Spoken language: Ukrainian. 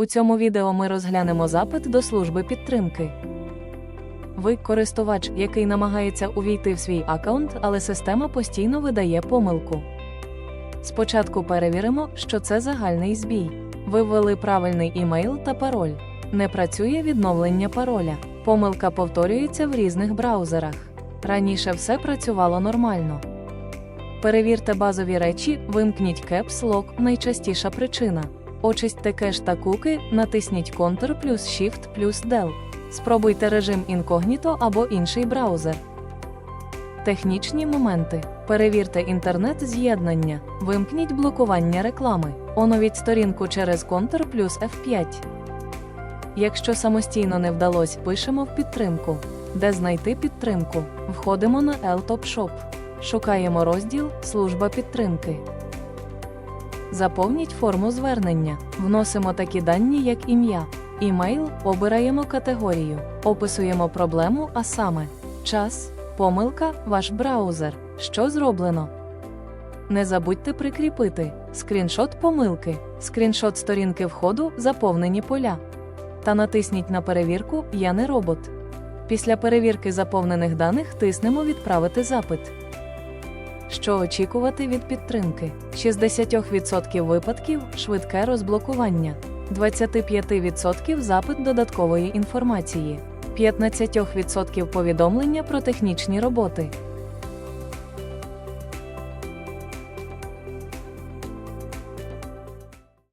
У цьому відео ми розглянемо запит до служби підтримки. Ви користувач, який намагається увійти в свій аккаунт, але система постійно видає помилку. Спочатку перевіримо, що це загальний збій. Ви ввели правильний імейл та пароль. Не працює відновлення пароля. Помилка повторюється в різних браузерах. Раніше все працювало нормально. Перевірте базові речі, вимкніть Caps Lock – найчастіша причина. Очистьте кеш та куки, натисніть Ctrl плюс Shift плюс Del. Спробуйте режим інкогніто або інший браузер. Технічні моменти. Перевірте інтернет-з'єднання. Вимкніть блокування реклами. Оновіть сторінку через Ctrl плюс F5. Якщо самостійно не вдалося, пишемо в підтримку. Де знайти підтримку? Входимо на LTOP Shop. Шукаємо розділ Служба підтримки. Заповніть форму звернення. Вносимо такі дані, як ім'я, імейл, обираємо категорію, описуємо проблему, а саме час, помилка, ваш браузер. Що зроблено? Не забудьте прикріпити скріншот помилки, скріншот сторінки входу, заповнені поля. Та натисніть на перевірку Я не робот. Після перевірки заповнених даних тиснемо Відправити запит. Що очікувати від підтримки? 60% випадків швидке розблокування, 25% запит додаткової інформації, 15% повідомлення про технічні роботи,